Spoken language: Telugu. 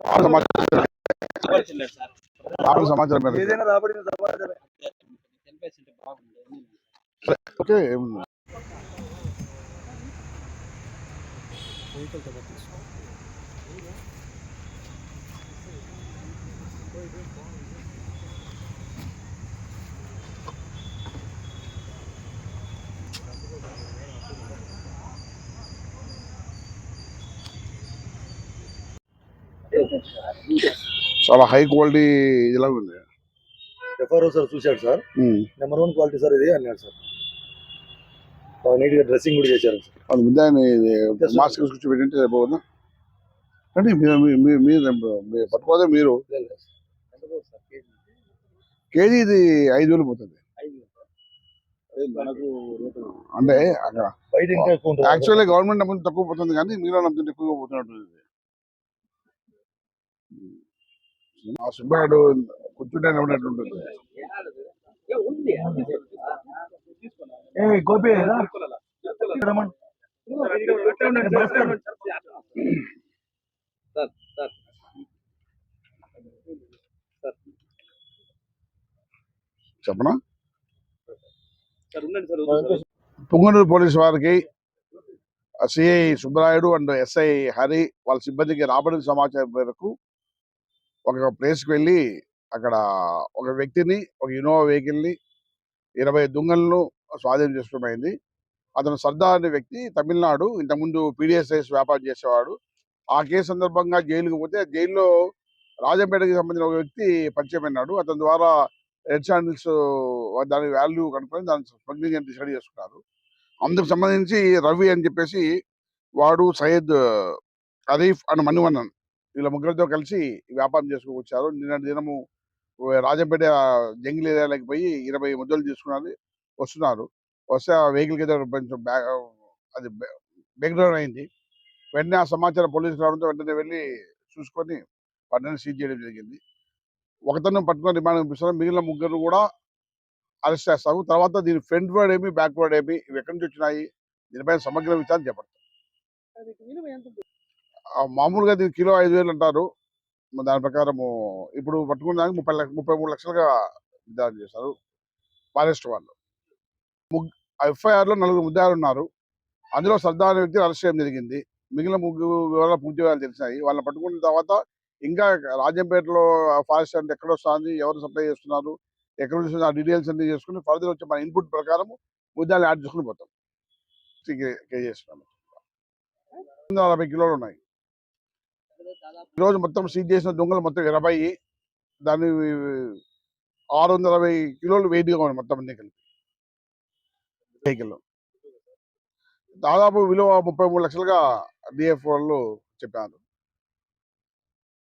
సమాచారం సమాచారం ఓకే ఏముంది. చాలా హై క్వాలిటీ ఇలా ఉంది. ఎఫ్ఆర్ఓ సార్ చూశాడు sir. Number one quality sir ఇది అన్నాడు సార్ నీట్గా డ్రెస్సింగ్ కూడా చేశారు సార్ అది ముందే ఆయన ఇది మాస్క్ పెట్టింటే సరిపోతుందా? అంటే మీరు పట్టుకోదే మీరు కేజీ ఇది ఐదు వేలు పోతుంది. అంటే అక్కడ యాక్చువల్లీ గవర్నమెంట్ అమౌంట్ తక్కువ పోతుంది కానీ మీలో అమౌంట్ ఎక్కువగా పోతున్నట్టు. ఆ సుబ్బాడు కూర్చుంటే ఉన్నట్టు ఉంటుంది. ఏ గోపి చెప్పనా? సార్ ఉండండి సార్ పుంగనూరు పోలీస్ వారికి CI Subbarayudu and SI Hari వాళ్ళ సిబ్బందికి రాబడిన సమాచారం మేరకు ఒక ప్లేస్కి వెళ్ళి అక్కడ ఒక వ్యక్తిని ఒక ఇన్నోవా వెహికల్ని ఇరవై దుంగలను స్వాధీనం చేసుకోమైంది అతను సర్దార్ అనే వ్యక్తి తమిళనాడు ఇంతకుముందు పీడిఎస్ఐస్ వ్యాపారం చేసేవాడు. ఆ కేసు సందర్భంగా జైలుకు పోతే జైల్లో రాజంపేటకి సంబంధించిన ఒక వ్యక్తి పరిచయం అయినాడు. అతని ద్వారా రెడ్ శాండిల్స్ దాని వాల్యూ కనుక్కొని దాని స్మగ్లింగ్ అని డిసైడ్ చేసుకున్నారు. అందుకు సంబంధించి రవి అని చెప్పేసి వాడు సయ్యద్ అరీఫ్ అండ్ మణివన్నన్ వీళ్ళ ముగ్గురితో కలిసి వ్యాపారం చేసుకుని వచ్చారు నిన్నటి దినము రాజంపేట జంగిల్ ఏరియాలోకి పోయి ఇరవై ముద్దలు తీసుకున్నారు వస్తున్నారు. వస్తే ఆ వెహికల్ కింద కొంచెం అది బ్రేక్డౌన్ అయింది. వెంటనే ఆ సమాచారం పోలీసులు రావడంతో వెంటనే వెళ్ళి చూసుకొని వాటిని సీజ్ చేయడం జరిగింది. ఒకతను పట్టుకొని రిమాండ్ పంపిస్తారు మిగిలిన ముగ్గురు కూడా అరెస్ట్ చేస్తాము తర్వాత దీని ఫ్రంట్ వర్డ్ ఏమి బ్యాక్ వర్డ్ ఏమి ఇవి ఎక్కడి నుంచి వచ్చినాయి దీనిపైన సమగ్ర విచారణ చేపడతాం మామూలుగా దీని కిలో ఐదు వేలు అంటారు. దాని ప్రకారము ఇప్పుడు పట్టుకున్న దానికి ముప్పై లక్ష ముప్పై మూడు లక్షలుగా విచారణ చేశారు. ఫారెస్ట్ వాళ్ళు. ముగ్ ఎఫ్ఐఆర్లో నలుగురు ముద్దాయిలు ఉన్నారు. అందులో సర్దార్ అనే వ్యక్తిని అరెస్ట్ చేయడం జరిగింది. మిగిలిన ముగ్గురు వివరాలు పూర్తి వివరాలు తెలిసినాయి. వాళ్ళని పట్టుకున్న తర్వాత ఇంకా రాజంపేటలో ఫారెస్ట్ అంటే ఎక్కడ వస్తుంది ఎవరు సప్లై చేస్తున్నారు ఎక్కడ నుంచి ఆ డీటెయిల్స్ అన్ని చేసుకుని ఫర్దర్ వచ్చే మన ఇన్పుట్ ప్రకారం ముద్దాలు యాడ్ చేసుకుని పోతాం. చేస్తున్నాను నలభై కిలోలు ఉన్నాయి. ఈ రోజు మొత్తం సీజ్ చేసిన దొంగలు మొత్తం ఇరవై దాని ఆరు వందల అరవై కిలోలు వెయిట్గా ఉన్నాయి మొత్తం అన్ని కలిపి. వెహికల్. దాదాపు విలువ ముప్పై మూడు లక్షలుగా డిఎఫ్ వాళ్ళు చెప్పారు.